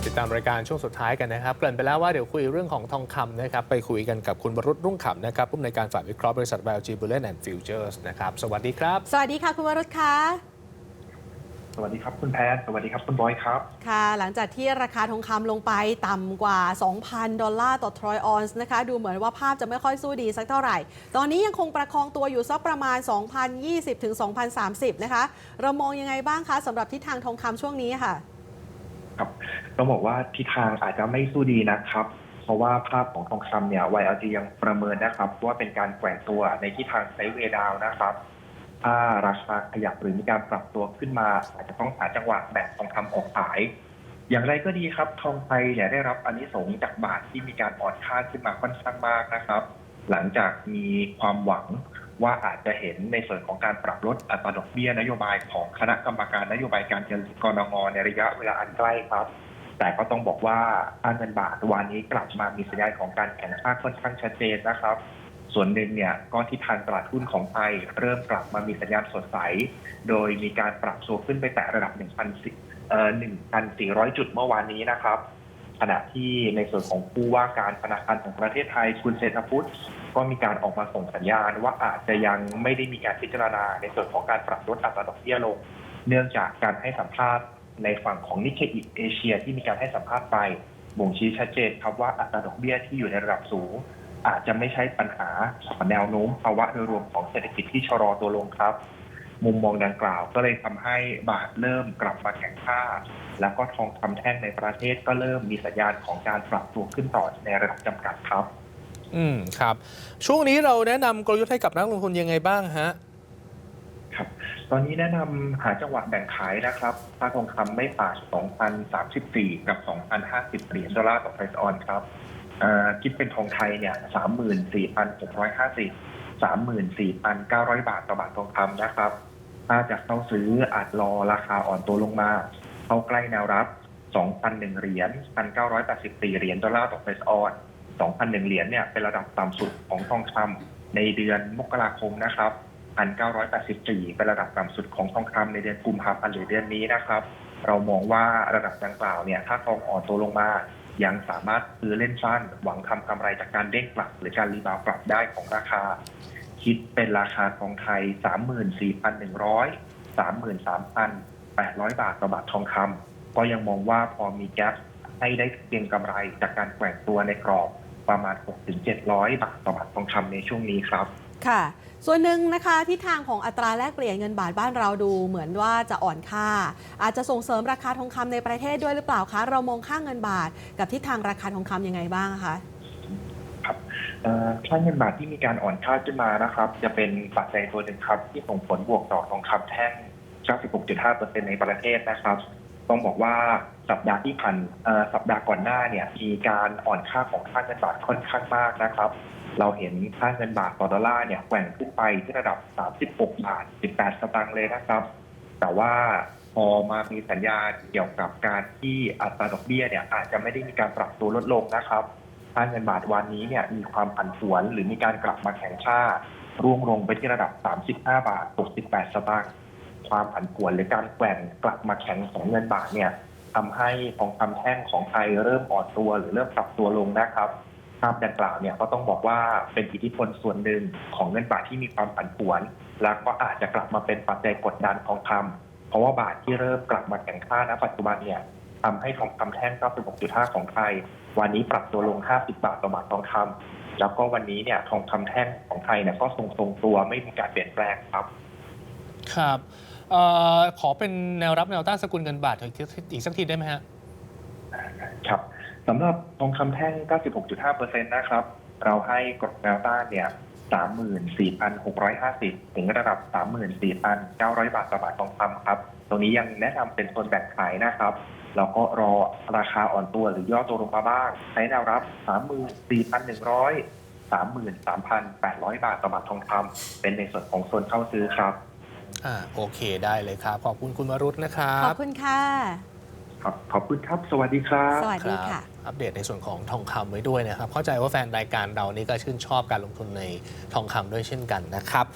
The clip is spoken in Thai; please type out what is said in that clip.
มาติดตามรายการช่วงสุดท้ายกันนะครับ เกริ่นไปแล้วว่าเดี๋ยวคุยเรื่องของทองคำนะครับ ไปคุยกันกับคุณบรุษรุ่งขำนะครับผู้อำนวยการฝ่ายวิเคราะห์บริษัท BLG Bullion and Futures นะครับ สวัสดีครับ สวัสดีค่ะคุณวรุษคะสวัสดีครับคุณแพทย์สวัสดีครับคุณบอยครับค่ะ หลังจากที่ราคาทองคำลงไปต่ำกว่า 2,000 ดอลลาร์ต่อทรอยออนซ์นะคะ ดูเหมือนว่าภาพจะไม่ค่อยสู้ดีสักเท่าไหร่ ตอนนี้ยังคงประคองตัวอยู่สักประมาณ 2,020ถึง2,030 นะคะ เรามองยังไงบ้างคะสำหรับทิศทางทองคำช่วงนี้ค่ะ ครับต้องบอกว่าทิศทางอาจจะไม่สู้ดีนะครับ เพราะว่าภาพของทองคำเนี่ย YLG ยังประเมินนะครับ ว่าเป็นการแกว่งตัวในทิศทางไซด์เวดาวนะครับ ถ้าราคาขยับหรือมีการปรับตัวขึ้นมา อาจจะต้องหาจังหวะแบ่งทองคำออกขาย อย่างไรก็ดีครับ ทองไทยเนี่ยได้รับอนนี้สงส์จากบาทที่มีการอ่อนค่าขึ้นมาค่อนข้างมากนะครับ หลังจากมีความหวัง ว่าอาจจะเห็นในส่วนของการปรับลดอัตราดอกเบี้ยนโยบายของคณะกรรมการนโยบายการเงินกรงงในระยะเวลาอันใกล้ครับ แต่ก็ต้องบอกว่าค่าเงินบาทวันนี้กลับมามีสัญญาณของการแข่งค่าค่อนข้างชัดเจนนะครับ ส่วนหนึ่งเนี่ยก็ทิศทางตลาดหุ้นของไทยเริ่มกลับมามีสัญญาณสดใส โดยมีการปรับตัวขึ้นไปแตะระดับ1,400เอ่อ1,400 จุดเมื่อวานนี้นะครับ ขณะที่ในส่วนของผู้ว่าการธนาคารของประเทศไทยคุณเศรษฐพุทธก็มีการออกมาส่งสัญญาณว่าอาจจะยังไม่ได้มีการพิจารณาในส่วนของการปรับลดอัตราดอกเบี้ยลง เนื่องจากการให้สัมภาษณ์ในฝั่งของนิเคอิเอเชียที่มีการให้สัมภาษณ์ไปบ่งชี้ชัดเจนครับว่าอัตราดอกเบี้ยที่อยู่ในระดับสูง อาจจะไม่ใช่ปัญหาแนวโน้มภาวะโดยรวมของเศรษฐกิจที่ชะลอตัวลงครับ มุมมองดังกล่าว ก็เลยทำให้บาทเริ่มกลับมาแข็งค่า แล้วก็ทองคำแท่งในประเทศก็เริ่มมีสัญญาณของการปรับตัวขึ้นต่อในระดับจำกัดครับ อืมครับ ช่วงนี้เราแนะนำกลยุทธ์ให้กับนักลงทุนยังไงบ้างฮะครับตอนนี้แนะนำหาจังหวะแบ่งขายนะครับถ้าทองคำไม่ผ่าน2,034 กับ 2,050 เหรียญดอลลาร์ต่อไทรออนครับเอ่อคิดเป็นทองไทยเนี่ย 34,650 34,900 บาทต่อบาททองคำนะครับ ถ้าจะเข้าซื้ออาจรอราคาอ่อนตัวลงมา เข้าใกล้แนวรับ 2,001 เหรียญ 1,984 เหรียญดอลลาร์ต่อไทรออน 2,001 เหรียญเนี่ยเป็นระดับต่ำสุดของทองคำในเดือนมกราคมนะครับ 1,984 เป็นระดับต่ำสุดของทองคำในเดือนกุมภาพันธ์หรือเดือนนี้นะครับ เรามองว่าระดับดังกล่าวเนี่ยถ้าทองอ่อนตัวลงมายังสามารถซื้อเล่นสั้นหวังทำกำไรจากการเด้งกลับ หรือการรีบาวกลับได้ของราคา คิดเป็นราคาทองไทย 34,100 33,800 บาทต่อบาททองคำก็ยังมองว่าพอมีแกลให้ได้เก็งกำไรจากการแกว่งตัวในกรอบประมาณ 6-700 บาทต่อบาททองคำในช่วงนี้ครับ ค่ะ ส่วนหนึ่งนะคะทิศทางของอัตราแลกเปลี่ยนเงินบาทบ้านเราดู เหมือนว่าจะอ่อนค่า อาจจะส่งเสริมราคาทองคำในประเทศด้วยหรือเปล่าคะ เรามองค่าเงินบาทกับทิศทางราคาทองคำยังไงบ้างคะ ครับเอ่อค่าเงินบาทที่มีการอ่อนค่าขึ้นมานะครับ จะเป็นปัจจัยตัวหนึ่งครับ ที่ส่งผลบวกต่อทองคำแท่ง 96.5%ในประเทศนะครับ ต้องบอกว่าสัปดาห์ที่ผ่านสัปดาห์ก่อนหน้าเนี่ยมีการอ่อนค่าของค่าเงินบาทค่อนข้างมากนะครับ เราเห็นค่าเงินบาทต่อดอลลาร์เนี่ยแกว่งขึ้นไปที่ระดับ 36 บาท 18 สตางค์เลยนะครับ แต่ว่าพอมามีสัญญาณเกี่ยวกับการที่อัตราดอกเบี้ยเนี่ยอาจจะไม่ได้มีการปรับตัวลดลงนะครับ ค่าเงินบาทวันนี้เนี่ยมีความผันผวน หรือมีการกลับมาแข็งค่า ร่วงลงไปที่ระดับ 35 บาท 68 สตางค์ความผันผวนหรือการแกว่งกลับมาแข็งของเงินบาทเนี่ยทำให้ทองคำแท่งของไทยเริ่มอ่อนตัวหรือเริ่มปรับตัวลงนะครับภาพดังกล่าวเนี่ยก็ต้องบอกว่าเป็นอิทธิพลส่วนหนึ่งของเงินบาทที่มีความผันผวน แล้วก็อาจจะกลับมาเป็นปัจจัยกดดันทองคำเพราะว่าบาทที่เริ่มกลับมาแข็งค่าณปัจจุบันเนี่ย ทำให้ทองคำแท่ง96.5 ของไทย วันนี้ปรับตัวลง 50 บาทต่อบาททองคำแล้วก็วันนี้เนี่ยทองคำแท่งของไทยเนี่ยก็ทรงทรงๆตัวไม่มีการเปลี่ยนแปลงครับ ครับเอ่อขอเป็นแนวรับแนวต้านสกุลเงินบาทอีกทีอีกสักทีได้ไหมฮะ ครับสำหรับทองคำแท่ง 96.5%นะครับ เราให้กรอบแนวต้านเนี่ย 34,650 ถึงระดับ 34,900 บาทต่อบาททองคำครับ ตรงนี้ยังแนะนำเป็นโซนแบ่งขายนะครับ แล้วก็รอราคาอ่อนตัวหรือย่อตัวลงมาบ้าง ใช้แนวรับ 34,100 33,800 บาทต่อบาททองคำเป็นในส่วนของโซนเข้าซื้อครับอ่าโอเคได้เลยครับ ขอบคุณคุณวรุษนะครัขบอบคุณค่ะ ครับ ขอบคุณครับ สวัสดีครับ สวัสดีครัค่ะบอัปเดตในส่วนของทองคำไว้ด้วยนะครับ เข้าใจว่าแฟนรายการเรานี่ก็ชื่นชอบการลงทุนในทองคำด้วยเช่นกันนะครับ